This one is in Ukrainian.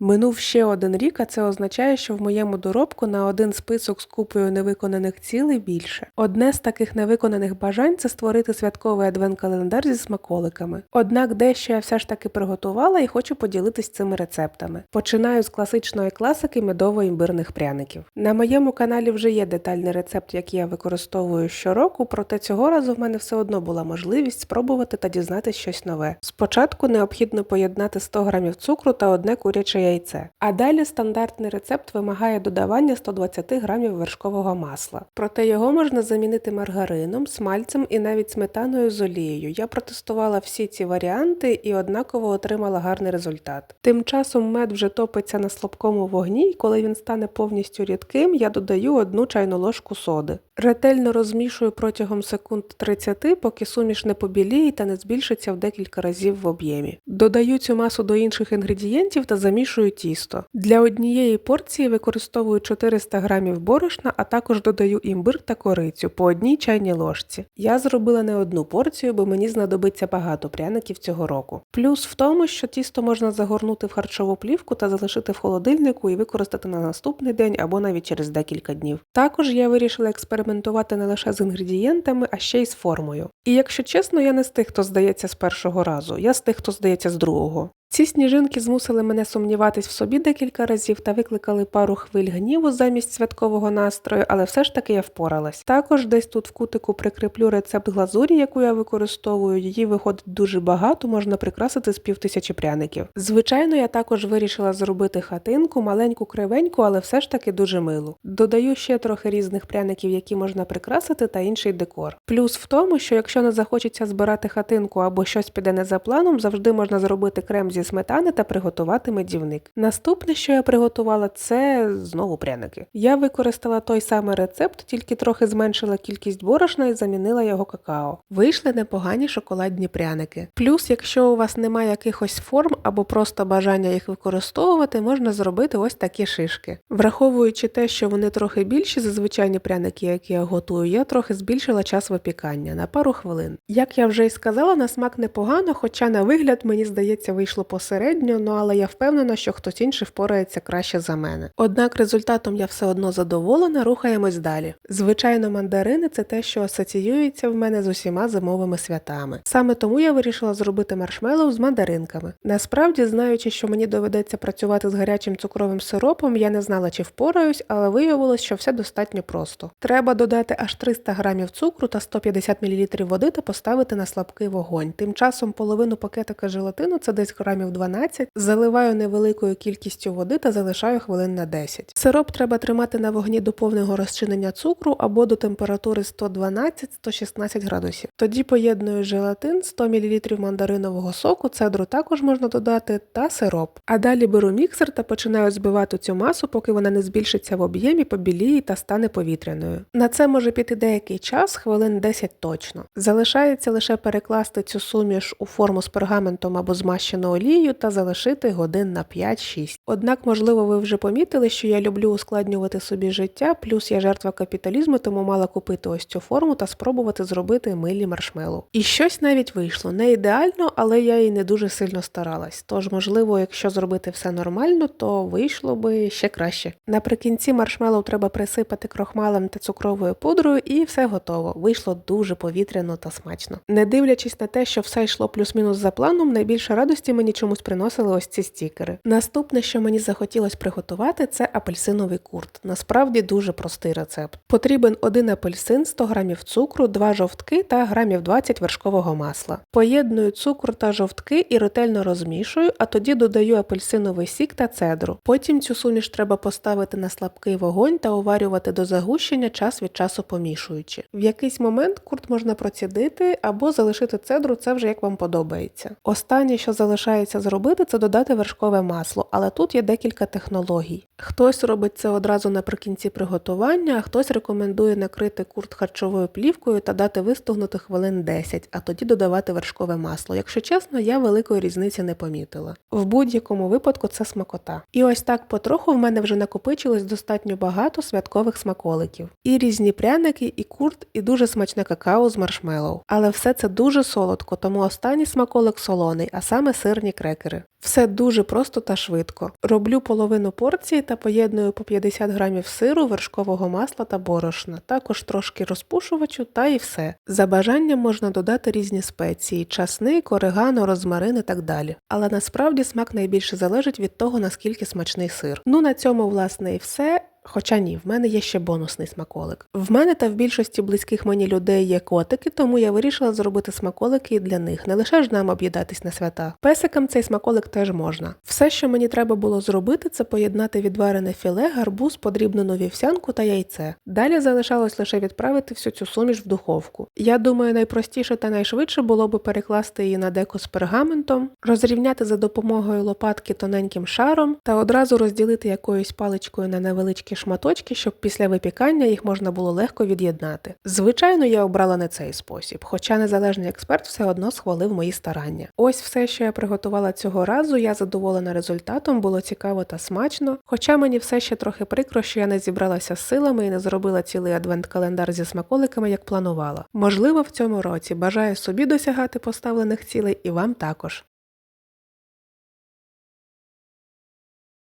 Минув ще один рік, а це означає, що в моєму доробку на один список з купою невиконаних цілей більше. Одне з таких невиконаних бажань це створити святковий адвент-календар зі смаколиками. Однак дещо я все ж таки приготувала і хочу поділитись цими рецептами. Починаю з класичної класики медово-імбирних пряників. На моєму каналі вже є детальний рецепт, який я використовую щороку, проте цього разу в мене все одно була можливість спробувати та дізнатись щось нове. Спочатку необхідно поєднати 100 г цукру та одне куряче яйце. А далі стандартний рецепт вимагає додавання 120 г вершкового масла. Проте його можна замінити маргарином, смальцем і навіть сметаною з олією. Я протестувала всі ці варіанти і однаково отримала гарний результат. Тим часом мед вже топиться на слабкому вогні, і коли він стане повністю рідким, я додаю одну чайну ложку соди. Ретельно розмішую протягом секунд 30, поки суміш не побіліє та не збільшиться в декілька разів в об'ємі. Додаю цю масу до інших інгредієнтів та замішую тісто. Для однієї порції використовую 400 г борошна, а також додаю імбир та корицю по одній чайній ложці. Я зробила не одну порцію, бо мені знадобиться багато пряників цього року. Плюс в тому, що тісто можна загорнути в харчову плівку та залишити в холодильнику і використати на наступний день або навіть через декілька днів. Також я вирішила експериментувати не лише з інгредієнтами, а ще й з формою. І якщо чесно, я не з тих, хто здається з першого разу, я з тих, хто здається з другого. Ці сніжинки змусили мене сумніватись в собі декілька разів та викликали пару хвиль гніву замість святкового настрою, але все ж таки я впоралась. Також десь тут в кутику прикріплю рецепт глазурі, яку я використовую. Її виходить дуже багато, можна прикрасити з півтисячі пряників. Звичайно, я також вирішила зробити хатинку, маленьку кривеньку, але все ж таки дуже милу. Додаю ще трохи різних пряників, які можна прикрасити, та інший декор. Плюс в тому, що якщо не захочеться збирати хатинку або щось піде не за планом, завжди можна зробити крем зі сметани та приготувати медівник. Наступне, що я приготувала, це знову пряники. Я використала той самий рецепт, тільки трохи зменшила кількість борошна і замінила його какао. Вийшли непогані шоколадні пряники. Плюс, якщо у вас немає якихось форм або просто бажання їх використовувати, можна зробити ось такі шишки. Враховуючи те, що вони трохи більші за звичайні пряники, які я готую, я трохи збільшила час випікання на пару хвилин. Як я вже й сказала, на смак непогано, хоча на вигляд мені здається вийшло посередньо, ну але я впевнена, що хтось інший впорається краще за мене. Однак результатом я все одно задоволена, рухаємось далі. Звичайно, мандарини це те, що асоціюється в мене з усіма зимовими святами. Саме тому я вирішила зробити маршмеллоу з мандаринками. Насправді, знаючи, що мені доведеться працювати з гарячим цукровим сиропом, я не знала, чи впораюсь, але виявилось, що все достатньо просто. Треба додати аж 300 грамів цукру та 150 мл води та поставити на слабкий вогонь. Тим часом половину пакетика желатину, це десь грамів 12, заливаю невеликою кількістю води та залишаю хвилин на 10. Сироп треба тримати на вогні до повного розчинення цукру або до температури 112-116 градусів. Тоді поєдную желатин, 100 мл мандаринового соку, цедру також можна додати та сироп. А далі беру міксер та починаю збивати цю масу, поки вона не збільшиться в об'ємі, побіліє та стане повітряною. На це може піти деякий час, хвилин 10 точно. Залишається лише перекласти цю суміш у форму з пергаментом або змащену олією та залишити годин на 5-6. Однак, можливо, ви вже помітили, що я люблю ускладнювати собі життя, плюс я жертва капіталізму, тому мала купити ось цю форму та спробувати зробити милі маршмеллоу. І щось навіть вийшло. Не ідеально, але я і не дуже сильно старалась. Тож, можливо, якщо зробити все нормально, то вийшло би ще краще. Наприкінці маршмеллоу треба присипати крохмалем та цукровою пудрою, і все готово. Вийшло дуже повітряно та смачно. Не дивлячись на те, що все йшло плюс-мінус за планом, найбільше радості мені чомусь приносили ось ці стікери. Наступне, що мені захотілося приготувати, це апельсиновий курт. Насправді дуже простий рецепт. Потрібен один апельсин, 100 грамів цукру, 2 жовтки та грамів 20 вершкового масла. Поєдную цукор та жовтки і ретельно розмішую, а тоді додаю апельсиновий сік та цедру. Потім цю суміш треба поставити на слабкий вогонь та уварювати до загущення час від часу помішуючи. В якийсь момент курт можна процідити або залишити цедру, це вже як вам подобається. Останнє, що залишається зробити, це додати вершкове масло, але тут є декілька технологій. Хтось робить це одразу наприкінці приготування, а хтось рекомендує накрити курт харчовою плівкою та дати вистогнути хвилин 10, а тоді додавати вершкове масло. Якщо чесно, я великої різниці не помітила. В будь-якому випадку це смакота. І ось так потроху в мене вже накопичилось достатньо багато святкових смаколиків. І різні пряники, і курт, і дуже смачне какао з маршмеллоу. Але все це дуже солодко, тому останній смаколик солоний, а саме сирні крекери. Все дуже просто та швидко. Роблю половину порції та поєдную по 50 грамів сиру, вершкового масла та борошна, також трошки розпушувачу та і все. За бажанням можна додати різні спеції: часник, орегано, розмарин і так далі. Але насправді смак найбільше залежить від того, наскільки смачний сир. Ну на цьому, власне, і все. Хоча ні, в мене є ще бонусний смаколик. В мене та в більшості близьких мені людей є котики, тому я вирішила зробити смаколики і для них, не лише ж нам об'їдатись на свята. Песикам цей смаколик теж можна. Все, що мені треба було зробити, це поєднати відварене філе, гарбуз, подрібнену вівсянку та яйце. Далі залишалось лише відправити всю цю суміш в духовку. Я думаю, найпростіше та найшвидше було би перекласти її на деко з пергаментом, розрівняти за допомогою лопатки тоненьким шаром та одразу розділити якоюсь паличкою на невеличкі шматочки, щоб після випікання їх можна було легко від'єднати. Звичайно, я обрала не цей спосіб, хоча незалежний експерт все одно схвалив мої старання. Ось все, що я приготувала цього разу. Я задоволена результатом, було цікаво та смачно. Хоча мені все ще трохи прикро, що я не зібралася з силами і не зробила цілий адвент-календар зі смаколиками, як планувала. Можливо, в цьому році бажаю собі досягати поставлених цілей і вам також.